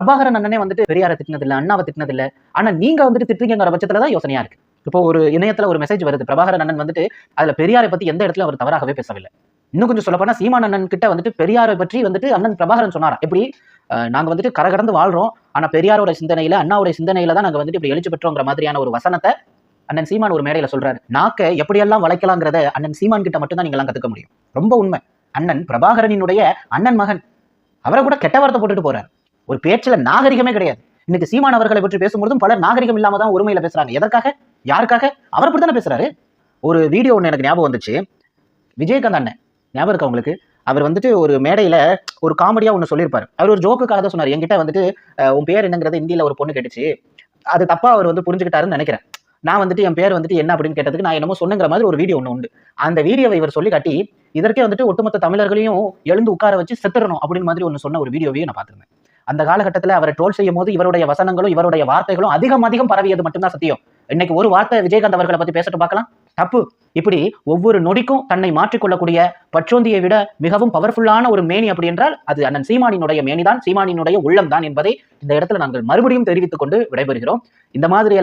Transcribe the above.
பிரபாகரன் அண்ணனே வந்துட்டு பெரியாரை திட்டினது இல்லை அண்ணாவை திட்டினது இல்லை ஆனா நீங்க வந்துட்டு திட்டுறீங்கிற பட்சத்துல தான் யோசனையா இருக்கு. இப்போ ஒரு இணையத்துல ஒரு மெசேஜ் வருது பிரபாகரன் அண்ணன் வந்துட்டு அதுல பெரியாரை பத்தி எந்த இடத்துல அவர் தவறாகவே பேசவில்லை. இன்னும் கொஞ்சம் சொல்ல போனா சீமான் அண்ணன் கிட்ட வந்துட்டு பெரியாரை பற்றி வந்துட்டு அண்ணன் பிரபாகரன் சொன்னாரா எப்படி? அஹ், நாங்க வந்துட்டு கரகடந்து வாழ்றோம். ஆனா பெரியாரோட சிந்தனையில அண்ணாவோட சிந்தனையில தான் நாங்க வந்துட்டு இப்படி எழுச்சி பெற்றோங்கிற மாதிரியான ஒரு வசனத்தை அண்ணன் சீமான் ஒரு மேடையில சொல்றாரு. நாக்க எப்படியெல்லாம் வளைக்கலாங்கிறத அண்ணன் சீமான் கிட்ட மட்டும் தான் நீங்க எல்லாம் கத்துக்க முடியும். ரொம்ப உண்மை. அண்ணன் பிரபாகரனினுடைய அண்ணன் மகன். அவரை கூட கெட்ட வார்த்தை போட்டுட்டு போறாரு. ஒரு பேச்சில் நாகரிகமே கிடையாது. இன்னைக்கு சீமான் அவர்களை பற்றி பேசும்பொழுதும் பலர் நாகரிகம் இல்லாம தான் ஒருமையில பேசுறாங்க. எதற்காக? யாருக்காக? அவர் அப்படி தானே பேசுறாரு? ஒரு வீடியோ ஒன்று எனக்கு ஞாபகம் வந்துச்சு. விஜயகாந்த் அண்ணன். ஞாபகம் இருக்கா உங்களுக்கு? அவர் வந்துட்டு ஒரு மேடையில் ஒரு காமெடியாக ஒன்று சொல்லியிருப்பார். அவர் ஒரு ஜோக்குக்காக தான் சொன்னார். என்கிட்ட வந்துட்டு உன் பேர் என்னங்கிறது இந்தியில் ஒரு பொண்ணு கேட்டுச்சு. அது தப்பாக அவர் வந்து புரிஞ்சுக்கிட்டாருன்னு நினைக்கிறேன். நான் வந்துட்டு என் பேர் வந்துட்டு என்ன அப்படின்னு கேட்டதுக்கு நான் என்னமோ சொன்னுங்கிற மாதிரி ஒரு வீடியோ ஒன்று உண்டு. அந்த வீடியோவை இவர் சொல்லி காட்டி இதற்கே வந்துட்டு ஒட்டுமொத்த தமிழர்களையும் எழுந்து உட்கார வச்சு செத்துறணும் அப்படின்னு மாதிரி ஒன்று சொன்ன ஒரு வீடியோவையும் நான் பார்த்துருந்தேன். அந்த காலகட்டத்தில் அவரை ட்ரோல் செய்யும் போது இவருடைய வசனங்களும் இவருடைய வார்த்தைகளும் அதிகம் அதிகம் பரவியது மட்டும்தான் சத்தியம். இன்னைக்கு ஒரு வார்த்தை விஜயகாந்த் அவர்களை பத்தி பேசிட்டு பார்க்கலாம். தப்பு. இப்படி ஒவ்வொரு நொடிக்கும் தன்னை மாற்றிக்கொள்ளக்கூடிய பற்றோந்தியை விட மிகவும் பவர்ஃபுல்லான ஒரு மேனி அப்படி என்றால் அது அண்ணன் சீமானினுடைய மேனிதான். சீமானினுடைய உள்ளம் தான் என்பதை இந்த இடத்துல நாங்கள் மறுபடியும் தெரிவித்துக் கொண்டு விடைபெறுகிறோம். இந்த மாதிரி